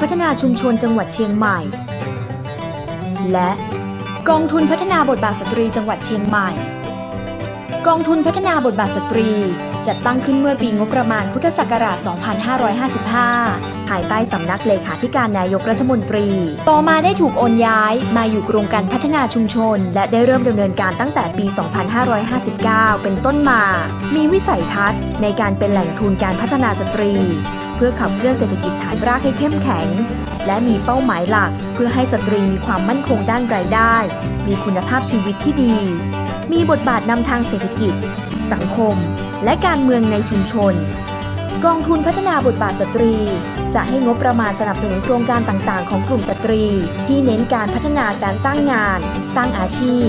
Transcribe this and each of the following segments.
พัฒนาชุมชนจังหวัดเชียงใหม่ และกองทุนพัฒนาบทบาทสตรีจังหวัดเชียงใหม่ กองทุนพัฒนาบทบาทสตรี จัดตั้งขึ้นเมื่อปีงบประมาณพุทธศักราช 2555 ภายใต้สำนักเลขาธิการนายกรัฐมนตรี ต่อมาได้ถูกโอนย้ายมาอยู่กรมการพัฒนาชุมชน และได้เริ่มดำเนินการตั้งแต่ปี 2559 เป็นต้นมา มีวิสัยทัศน์ในการเป็นแหล่งทุนการพัฒนาสตรี พื่อขับเคลื่อนเศรษฐกิจฐานรากให้เข้มแข็ง และมีเป้าหมายหลัก เพื่อให้สตรีมีความมั่นคงด้านรายได้ มีคุณภาพชีวิตที่ดี มีบทบาทนำทางเศรษฐกิจ สังคม และการเมืองในชุมชน กองทุนพัฒนาบทบาทสตรี จะให้งบประมาณสนับสนุนโครงการต่างๆ ของกลุ่มสตรี ที่เน้นการพัฒนาการสร้างงาน สร้างอาชีพ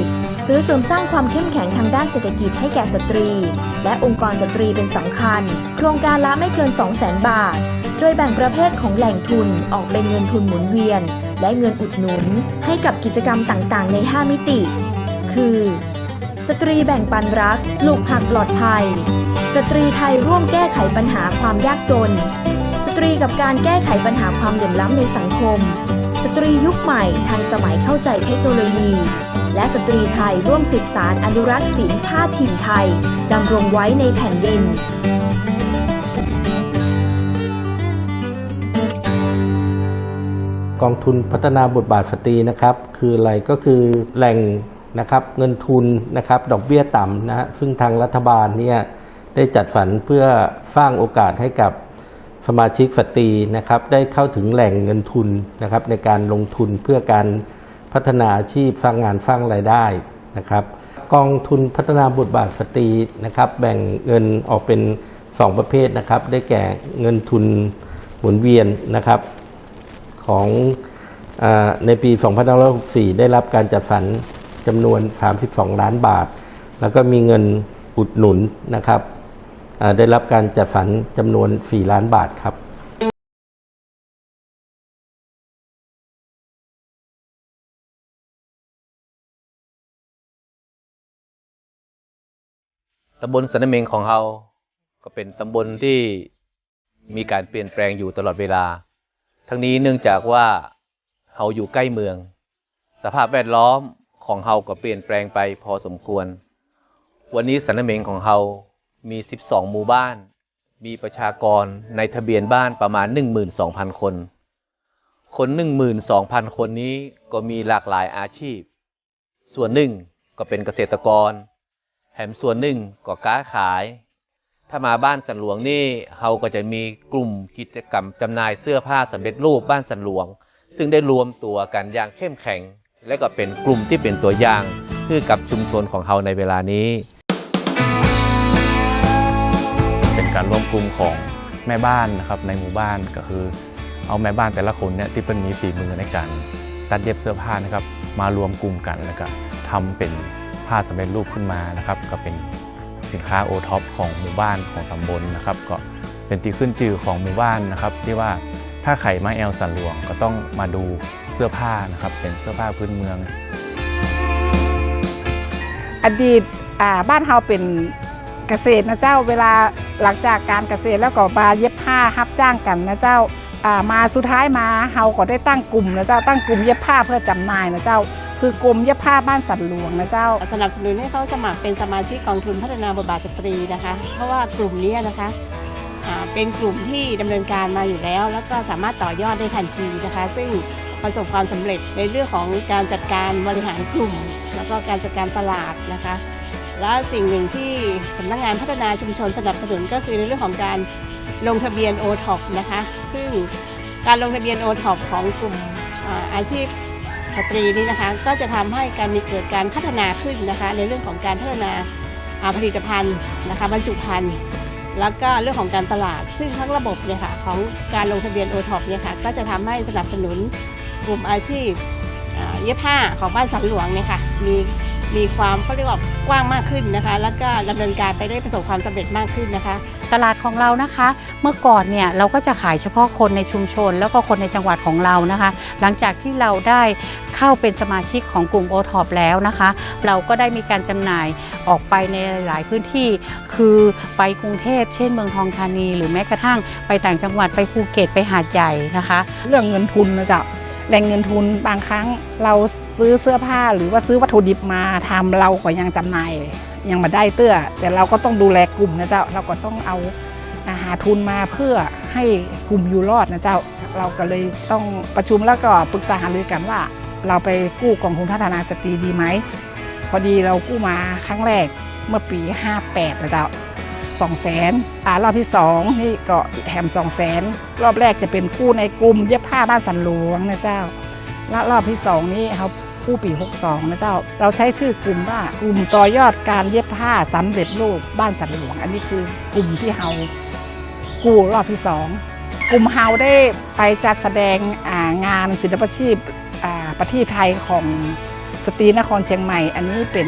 รือเสริมสร้างความเข้มแข็งทางด้านเศรษฐกิจให้แก่สตรี และองค์กรสตรีเป็นสำคัญ โครงการละไม่เกิน 200,000บาท โดยแบ่งประเภทของแหล่งทุนออกเป็นเงินทุนหมุนเวียน และเงินอุดหนุน ให้กับกิจกรรมต่างๆ ใน 5 มิติ คือ สตรีแบ่งปันรัก ลูกผักปลอดภัย สตรีไทยร่วมแก้ไขปัญหาความยากจน สตรีกับการแก้ไขปัญหาความเหลื่อมล้ำในสังคม สตรียุคใหม่ทันสมัยเข้าใจเทคโนโลยี และสตรีไทยร่วมสืบสารอนุรักษ์ศิลป์ผ้าถิ่นไทยดำรงไว้ในแผ่นดินกองทุนพัฒนาบทบาทสตรีนะครับ คืออะไรก็คือแหล่งนะครับเงินทุนนะครับดอกเบี้ยต่ำนะฮะซึ่งทางรัฐบาลเนี่ยได้จัดสรรเพื่อสร้างโอกาสให้กับ สมาชิกสตรีนะครับได้เข้าถึงแหล่งเงินทุนนะครับในการลงทุนเพื่อการพัฒนาอาชีพสร้างงานสร้างรายได้นะครับกองทุนพัฒนาบทบาทสตรีนะครับแบ่งเงินออกเป็น 2 ประเภทนะครับได้แก่เงินทุนหมุนเวียนนะครับของอในปี2564 ได้รับการจัดสรรจำนวน 32 ล้านบาท แล้วก็มีเงินอุดหนุนนะครับ ได้รับการจัดสรรจำนวน 4 ล้านบาทครับตำบลสันนเมงของเราก็เป็นตำบลที่มีการเปลี่ยนแปลงอยู่ตลอดเวลา ทั้งนี้เนื่องจากว่าเราอยู่ใกล้เมือง สภาพแวดล้อมของเราก็เปลี่ยนแปลงไปพอสมควร วันนี้สันนเมงของเรา มี 12 หมู่บ้าน มีประชากรในทะเบียนบ้านประมาณ 12,000 คน คน 12,000 คนนี้ก็มีหลากหลายอาชีพ ส่วนหนึ่งก็เป็นเกษตรกร แถมส่วนหนึ่งก็ค้าขาย ถ้ามาบ้านสันหลวงนี่เราก็จะมีกลุ่มกิจกรรมจำหน่ายเสื้อผ้าสำเร็จรูปบ้านสันหลวง ซึ่งได้รวมตัวกันอย่างเข้มแข็ง และก็เป็นกลุ่มที่เป็นตัวอย่างคือกับชุมชนของเราในเวลานี้ การร่วมกลุ่มของแม่บ้านนะครับในหมู่บ้านก็คือ เอาแม่บ้านแต่ละคนเนี่ยที่เป็นมีฝีมือในการตัดเย็บเสื้อผ้านะครับมารวมกลุ่มกันแล้วก็ทำเป็นผ้าสำเร็จรูปขึ้นมานะครับก็เป็นสินค้าโอท็อปของหมู่บ้านของตำบลนะครับก็เป็นที่ขึ้นชื่อของหมู่บ้านนะครับที่ว่าถ้าใครมาแอลสันหลวงก็ต้องมาดูเสื้อผ้านะครับเป็นเสื้อผ้าพื้นเมือง อดีตบ้านเฮาเป็นเกษตรนะเจ้าเวลา หลังจากการเกษตรแล้วก็มาเย็บผ้ารับจ้างกันนะเจ้าามาสุดท้ายมาเฮาก็ได้ตั้งกลุ่มนะเจ้าตั้งกลุ่มเย็บผ้าเพื่อจำหน่ายนะเจ้า คือกลุ่มเย็บผ้าบ้านสันหลวงนะเจ้าสนับสนุนให้เขาสมัครเป็นสมาชิกกองทุนพัฒนาบทบาทสตรีนะคะ เพราะว่ากลุ่มนี้นะคะเป็นกลุ่มที่ดำเนินการมาอยู่แล้ว แล้วก็สามารถต่อยอดได้ทันทีนะคะ ซึ่งประสบความสำเร็จในเรื่องของการจัดการบริหารกลุ่ม แล้วก็การจัดการตลาดนะคะ และสิ่งหนึ่งที่สำนักงานพัฒนาชุมชนสนับสนุนก็คือในเรื่องของการลงทะเบียน o t o p นะคะ ซึ่งการลงทะเบียน o t o p ของกลุ่มอาชีพสตรีนี่นะคะ ก็จะทำให้การมีเกิดการพัฒนาขึ้นนะคะ ในเรื่องของการพัฒนาผลิตภัณฑ์นะคะบรรจุภัณฑ์แล้วก็เรื่องของการตลาด ซึ่งทั้งระบบเนี่ยค่ะของการลงทะเบียนโอท็อปเนี่ยค่ะก็จะทำให้สนับสนุนกลุ่มอาชีพเย็บผ้าของบ้านสันหลวงเนี่ยค่ะมี มีความเขาเรียกว่ากว้างมากขึ้นนะคะ แล้วก็ดำเนินการไปได้ประสบความสำเร็จมากขึ้นนะคะ ตลาดของเรานะคะ เมื่อก่อนเนี่ยเราก็จะขายเฉพาะคนในชุมชน แล้วก็คนในจังหวัดของเรานะคะ หลังจากที่เราได้เข้าเป็นสมาชิกของกลุ่มโอท็อปแล้วนะคะ เราก็ได้มีการจำหน่ายออกไปในหลายพื้นที่ คือไปกรุงเทพเช่นเมืองทองธานี หรือแม้กระทั่งไปต่างจังหวัดไปภูเก็ตไปหาดใหญ่นะคะ เรื่องเงินทุนนะจ๊ะ แหล่งเงินทุนบางครั้งเราซื้อเสื้อผ้าหรือว่าซื้อวัตถุดิบมาทำเราก็ยังจำหน่ายยังมาได้เตื้อ แต่เราก็ต้องดูแลกลุ่มนะเจ้า เราก็ต้องเอาอาหาทุนมาเพื่อให้กลุ่มอยู่รอดนะเจ้า เราก็เลยต้องประชุมแล้วก็ปรึกษาหารือกันว่า เราไปกู้กองทุนพัฒนาสตรีดีไหมพอดีเรากู้มาครั้งแรกเมื่อปี 58นะเจ้า สองแสนอ่ารอบที่สองนี่ก็แถมสองแสนรอบแรกจะเป็นคู่ในกลุ่มเย็บผ้าบ้านสันหลวงนะเจ้าแล้วรอบที่สองนี่เขาคู่ปี 62 นะเจ้า เราใช้ชื่อกลุ่มว่ากลุ่มต่อยอดการเย็บผ้าสำเร็จรูปบ้านสันหลวง อันนี้คือกลุ่มที่เรากู้รอบที่สองกลุ่มเฮาได้ไปจัดแสดงงานศิลปชีพประเทศไทยของ สตรีนครเชียงใหม่ อันนี้เป็น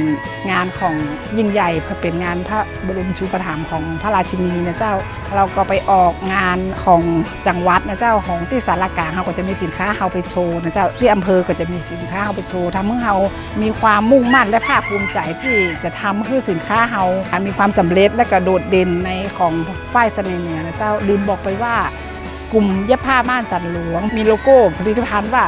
งานของยิ่งใหญ่เป็นงานพระบรมชูปถัมภ์ของพระราชินีนะเจ้า เราก็ไปออกงานของจังหวัดนะเจ้าของที่สารกลางเราก็จะมีสินค้าเราไปโชว์นะเจ้าที่อำเภอก็จะมีสินค้าเราไปโชว์ทำให้เรามีความมุ่งมั่นและภาคภูมิใจที่จะทำให้สินค้าเรามีความสำเร็จและก็โดดเด่นในของฝ้ายเสน่ห์เหนือนะเจ้าลืมบอกไปว่ากลุ่มเย็บผ้าม่านสันหลวง มีโลโก้ผลิตภัณฑ์ว่า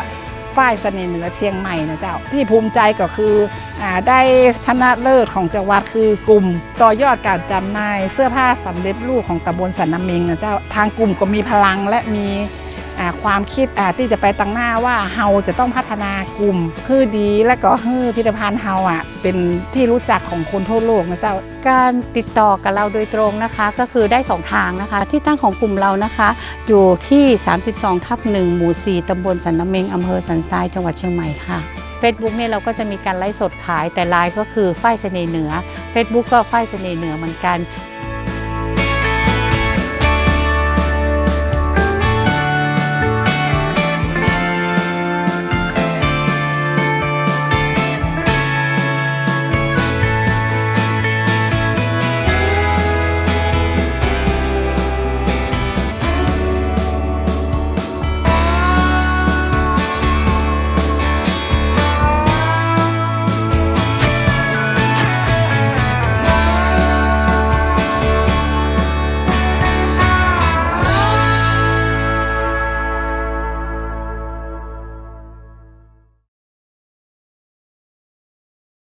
ฝ้ายเสน่ห์เหนือเชียงใหม่นะเจ้า ที่ภูมิใจก็คืออได้ชนะเลิศของจังหวัดคือกลุ่ม ต่อยอดการจำหน่ายเสื้อผ้าสำเร็จรูปของตำบลสันน้ำเมงนะเจ้า ทางกลุ่มก็มีพลังและมี ความคิดที่จะไปตั้งหน้าว่าเฮาจะต้องพัฒนากลุ่มฮื้อดีและก็ฮื้อพิพิธภัณฑ์เฮาอะเป็นที่รู้จักของคนทั่วโลกนะเจ้าการติดต่อกับเราโดยตรงนะคะ ก็คือได้ 2 ทางนะคะ ที่ตั้งของกลุ่มเรานะคะ อยู่ที่ 32 ทับ1หมู่ 4ตำบลสันน้ำเมงอำเภอสันทรายจังหวัดเชียงใหม่ค่ะ Facebook เนี่ยเราก็จะมีการไลฟ์สดขายแต่ไลน์ก็คือฝ้ายเสน่ห์เหนือ Facebook ก็ฝ้ายเสน่ห์เหนือเหมือนกัน